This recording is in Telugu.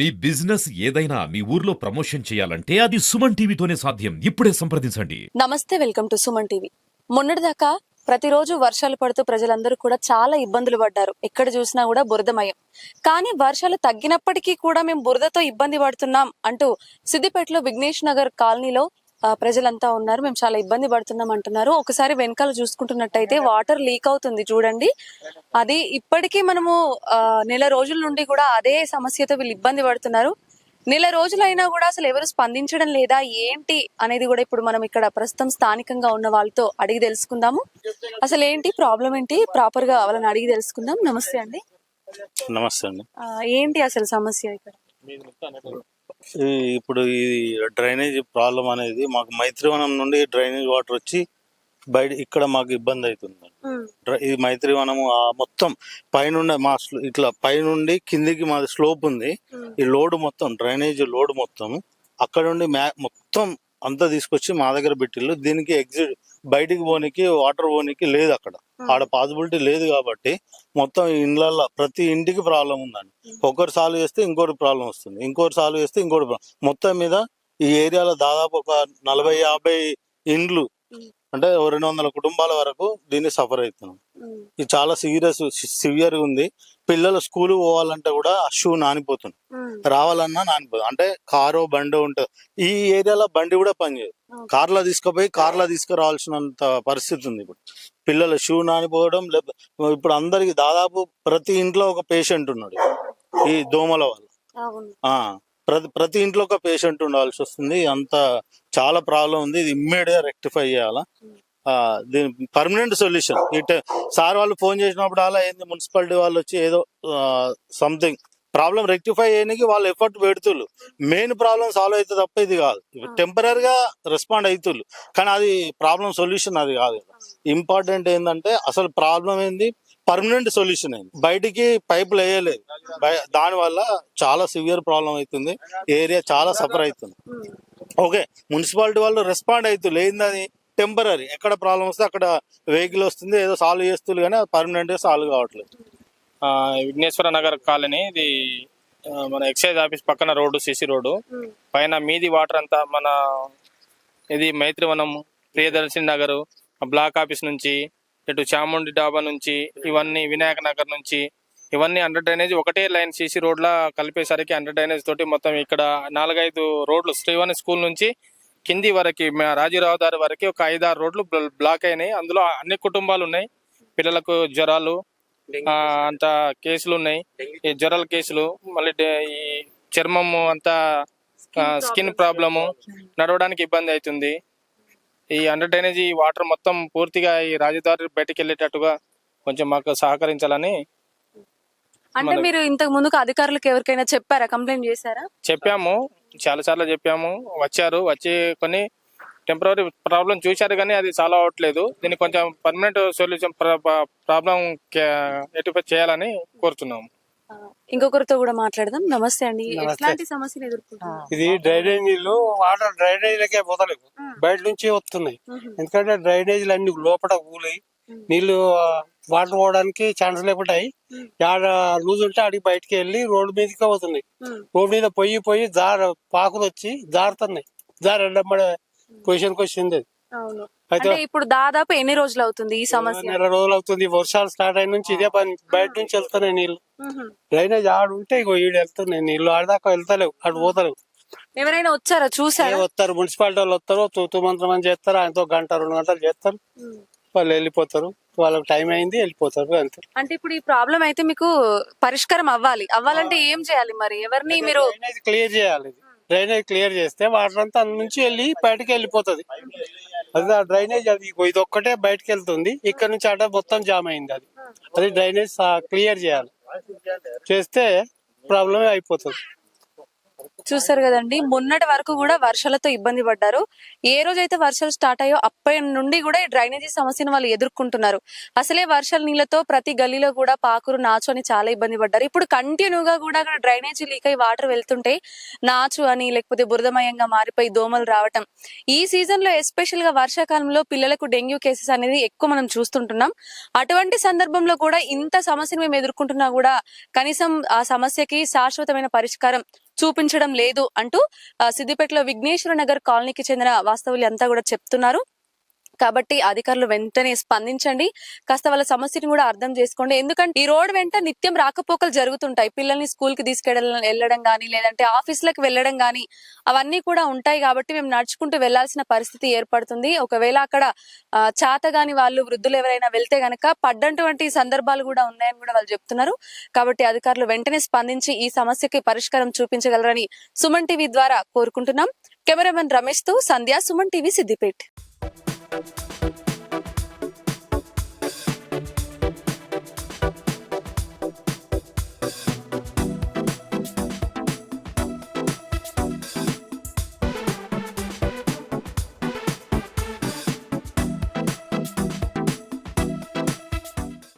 మీ బిజినెస్ ఏదైనా మీ ఊర్లో ప్రమోషన్ చేయాలంటే అది సుమన్ టీవీతోనే సాధ్యం. ఇప్పుడే సంప్రదించండి. నమస్తే వెల్కమ్ టు సుమన్ టీవీ. మొన్నటిదాకా ప్రతిరోజు వర్షాలు పడుతూ ప్రజలందరూ కూడా చాలా ఇబ్బందులు పడ్డారు. ఎక్కడ చూసినా కూడా బురదమయం. కానీ వర్షాలు తగ్గినప్పటికీ కూడా మేము బురదతో ఇబ్బంది పడుతున్నాం అంటూ సిద్దిపేటలో విఘ్నేష్ నగర్ కాలనీలో ప్రజలంతా ఉన్నారు. మేము చాలా ఇబ్బంది పడుతున్నాం అంటున్నారు. ఒకసారి వెనకాల చూసుకుంటున్నట్టయితే వాటర్ లీక్ అవుతుంది చూడండి. అది ఇప్పటికీ మనము నెల రోజుల నుండి కూడా అదే సమస్యతో వీళ్ళు ఇబ్బంది పడుతున్నారు. నెల రోజులైనా కూడా అసలు ఎవరు స్పందించడం లేదా ఏంటి అనేది కూడా ఇప్పుడు మనం ఇక్కడ ప్రస్తుతం స్థానికంగా ఉన్న వాళ్ళతో అడిగి తెలుసుకుందాము. అసలు ఏంటి ప్రాబ్లం ఏంటి? ప్రాపర్గా వాళ్ళని అడిగి తెలుసుకుందాం. నమస్తే అండి. నమస్తే అండి. ఏంటి అసలు సమస్య ఇక్కడ? ఇప్పుడు ఈ డ్రైనేజ్ ప్రాబ్లం అనేది మాకు మైత్రివనం నుండి డ్రైనేజ్ వాటర్ వచ్చి బయట ఇక్కడ మాకు ఇబ్బంది అవుతుంది ఈ మైత్రివనము ఆ మొత్తం పైనుండి మా ఇట్లా పైనుండి కిందికి మాది స్లోప్ ఉంది. ఈ లోడ్ మొత్తం డ్రైనేజ్ లోడ్ మొత్తం అక్కడ నుండి మ్యా మొత్తం అంతా తీసుకొచ్చి మా దగ్గర పెట్టిల్లు దీనికి ఎగ్జిట్ బయటికి పోనీకి వాటర్ పోనీకి లేదు అక్కడ. ఆడ పాసిబిలిటీ లేదు కాబట్టి మొత్తం ఇండ్లల్లో ప్రతి ఇంటికి ప్రాబ్లం ఉందండి. ఒకరు సాల్వ్ చేస్తే ఇంకోటి ప్రాబ్లం వస్తుంది. ఇంకోటి సాల్వ్ చేస్తే ఇంకోటి ప్రాబ్లం. మొత్తం మీద ఈ ఏరియాలో దాదాపు ఒక నలభై యాభై ఇండ్లు అంటే రెండు వందల కుటుంబాల వరకు దీన్ని సఫర్ అవుతున్నాం ఇది చాలా సీరియస్ సివియర్ ఉంది. పిల్లలు స్కూల్ పోవాలంటే కూడా ఆ షూ నానిపోతుంది. రావాలన్నా నానిపోతుంది అంటే కారో బండో ఉంటుంది. ఈ ఏరియాలో బండి కూడా పనిచేయదు. కార్లో తీసుకుపోయి కార్లో తీసుకురావాల్సినంత పరిస్థితి ఉంది ఇప్పుడు. పిల్లల షూ నానిపోవడం ఇప్పుడు అందరికి దాదాపు ప్రతి ఇంట్లో ఒక పేషెంట్ ఉన్నాడు. ఈ దోమల వల్ల. ప్రతి ప్రతి ఇంట్లో ఒక పేషెంట్ ఉండాల్సి వస్తుంది. అంత చాలా ప్రాబ్లం ఉంది. ఇది ఇమ్మీడియట్గా రెక్టిఫై చేయాలా? దీని పర్మనెంట్ సొల్యూషన్ ఇట్ సార్ వాళ్ళు ఫోన్ చేసినప్పుడు అలా ఏంది? మున్సిపాలిటీ వాళ్ళు వచ్చి ఏదో సంథింగ్ ప్రాబ్లం రెక్టిఫై చేయడానికి వాళ్ళు ఎఫర్ట్ పెడుతుళ్ళు. మెయిన్ ప్రాబ్లం సాల్వ్ అయితే తప్ప ఇది కాదు. టెంపరీ గా రెస్పాండ్ అవుతుళ్ళు కానీ అది ప్రాబ్లం సొల్యూషన్ అది కాదు ఇంపార్టెంట్ ఏంటంటే అసలు ప్రాబ్లం ఏంది? పర్మనెంట్ సొల్యూషన్ అయింది. బయటికి పైపులు వేయలేదు. దాని వల్ల చాలా సివియర్ ప్రాబ్లం అవుతుంది. ఏరియా చాలా సఫర్ అవుతుంది. ఓకే మున్సిపాలిటీ వాళ్ళు రెస్పాండ్ అవుతుంది ఏందని టెంపరీ ఎక్కడ ప్రాబ్లం వస్తే అక్కడ వెహికల్ వస్తుంది ఏదో సాల్వ్ చేస్తుంది కానీ పర్మనెంట్గా సాల్వ్ కావట్లేదు. ఆ, విఘ్నేశ్వర నగర్ కాలనీ ఇది మన ఎక్సైజ్ ఆఫీస్ పక్కన రోడ్డు సిసి రోడ్డు. పైన మీది వాటర్ అంతా మన ఇది మైత్రివనం ప్రియదర్శిని నగర్ బ్లాక్ ఆఫీస్ నుంచి ఇటు చాముండి డాబా నుంచి ఇవన్నీ వినాయక నగర్ నుంచి ఇవన్నీ అండర్ డ్రైనేజ్ ఒకటే లైన్ సీసీ రోడ్ల కలిపేసరికి అండర్ డ్రైనేజ్ తోటి మొత్తం ఇక్కడ నాలుగైదు రోడ్లు శ్రీవాణి స్కూల్ నుంచి కింది వరకు మా రాజీరావు దారి వరకు ఒక ఐదారు రోడ్లు బ్ల- బ్లాక్ అయినాయి. అందులో అన్ని కుటుంబాలు ఉన్నాయి. పిల్లలకు జ్వరాలు ఆ, అంత కేసులు ఉన్నాయి. ఈ జ్వరాల కేసులు మళ్ళీ ఈ చర్మము అంతా స్కిన్ ప్రాబ్లము నడవడానికి ఇబ్బంది అవుతుంది. ఈ అండర్ డ్రైనేజ్ ఈ వాటర్ మొత్తం పూర్తిగా ఈ రాజధాని బయటకు వెళ్ళేటట్టుగా కొంచెం మాకు సహకరించాలని అంటే మీరు ఇంతకు ముందుకు అధికారులకు ఎవరికైనా చెప్పారా? కంప్లైంట్ చేశారా? చెప్పాము. చాలా సార్లు చెప్పాము. వచ్చారు. వచ్చి కొన్ని టెంపరీ ప్రాబ్లం చూశారు కానీ అది సాల్వ్ అవ్వట్లేదు. దీనికి కొంచెం పర్మనెంట్ సొల్యూషన్ ప్రాబ్లం ఎటుపై చేయాలని కోరుతున్నాము. ఇంకొకరితో కూడా మాట్లాడదాం. నమస్తే అండి. ఎట్లాంటి సమస్యలు ఎదుర్కొంటున్నారు? ఇది డ్రైనేజ్ నీళ్ళు వాటర్ డ్రైనేజీలకే పోతలేవు. బయట నుంచి వస్తున్నాయి. ఎందుకంటే డ్రైనేజీలు అన్ని లోపల కూలి నీళ్ళు వాటర్ పోవడానికి ఛాన్స్ లేకుంటాయి. లూజ్ ఉంటే అడిగి బయటికి వెళ్ళి రోడ్డు మీదకి పోతున్నాయి. రోడ్డు మీద పొయ్యి పొయ్యి జార పాకులు వచ్చి జారుతున్నాయి. జార పొజిషన్కి వచ్చింది. అవును. అయితే అంటే ఇప్పుడు దాదాపు ఎన్ని రోజులు అవుతుంది ఈ సమస్య? నెల రోజులు అవుతుంది. వర్షాలు స్టార్ట్ అయిన నుంచి ఇదే పని. బయట నుంచి వెళ్తున్నాయి నీళ్ళు మ్మ్. డ్రైనేజ్ ఆడు ఉంటే ఇగో ఈడు వెళ్తున్నాయి. నీళ్ళు ఆడదాకా వెళ్తలేవు. అటు పోతలేవు. ఎవరైనా వచ్చారా? ఏ చూసారా వస్తారు? మున్సిపాలిటీ వాళ్ళు వస్తారు? తూతూ మంత్రం అని చేస్తారు? ఆయనతో గంట రెండు గంటలు చేస్తారు. మ్మ్. వాళ్ళు వెళ్ళిపోతారు. వాళ్ళకి టైం అయింది వెళ్ళిపోతారు. అంతే. అంటే ఇప్పుడు ఈ ప్రాబ్లం అయితే మీకు పరిష్కారం అవ్వాలి. అవ్వాలంటే ఏం చేయాలి మరి? ఎవరిని మీరు డ్రైనేజ్ క్లియర్ చేయాలి. ఇది. డ్రైనేజ్ క్లియర్ చేస్తే వాటర్ అంతా అందు నుంచి వెళ్ళి బయటకి వెళ్ళిపోతుంది. అది ఆ డ్రైనేజ్ అది ఇది ఒక్కటే బయటకు వెళ్తుంది ఇక్కడ నుంచి అట మొత్తం జామ్ అయింది అది. అది డ్రైనేజ్ క్లియర్ చేయాలి. చేస్తే ప్రాబ్లమే అయిపోతుంది. చూసారు కదండి మొన్నటి వరకు కూడా వర్షాలతో ఇబ్బంది పడ్డారు. ఏ రోజైతే వర్షాలు స్టార్ట్ అయ్యో అప్పటి నుండి కూడా ఈ డ్రైనేజీ సమస్యను వాళ్ళు ఎదుర్కొంటున్నారు. అసలే వర్షాల నీళ్ళతో ప్రతి గల్లీలో కూడా పాకురు నాచు అని చాలా ఇబ్బంది పడ్డారు. ఇప్పుడు కంటిన్యూగా కూడా అక్కడ డ్రైనేజీ లీక్ అయి వాటర్ వెళ్తుంటే నాచు అని లేకపోతే బురదమయంగా మారిపోయి దోమలు రావటం. ఈ సీజన్లో ఎస్పెషల్గా వర్షాకాలంలో పిల్లలకు డెంగ్యూ కేసెస్ అనేది ఎక్కువ మనం చూస్తుంటున్నాం. అటువంటి సందర్భంలో కూడా ఇంత సమస్యను మేము ఎదుర్కొంటున్నా కూడా కనీసం ఆ సమస్యకి శాశ్వతమైన పరిష్కారం చూపించడం లేదు అంటూ ఆ, సిద్దిపేటలో విఘ్నేశ్వర నగర్ కాలనీకి చెందిన వాస్తవులు అంతా కూడా చెప్తున్నారు. కాబట్టి అధికారులు వెంటనే స్పందించండి. కాస్త వాళ్ళ సమస్యను కూడా అర్థం చేసుకోండి. ఎందుకంటే ఈ రోడ్ వెంట నిత్యం రాకపోకలు జరుగుతుంటాయి. పిల్లల్ని స్కూల్కి తీసుకెళ్ళడం వెళ్ళడం గానీ లేదంటే ఆఫీసులకు వెళ్ళడం గానీ అవన్నీ కూడా ఉంటాయి కాబట్టి మేము నడుచుకుంటూ వెళ్ళాల్సిన పరిస్థితి ఏర్పడుతుంది. ఒకవేళ అక్కడ ఆ, చాతగాని వాళ్ళు వృద్ధులు ఎవరైనా వెళ్తే గనక పడ్డంటువంటి సందర్భాలు కూడా ఉన్నాయని కూడా వాళ్ళు చెప్తున్నారు. కాబట్టి అధికారులు వెంటనే స్పందించి ఈ సమస్యకి పరిష్కారం చూపించగలరని సుమన్ టీవీ ద్వారా కోరుకుంటున్నాం. కెమెరామెన్ రమేష్తో సంధ్య సుమన్ టీవీ సిద్దిపేట్. you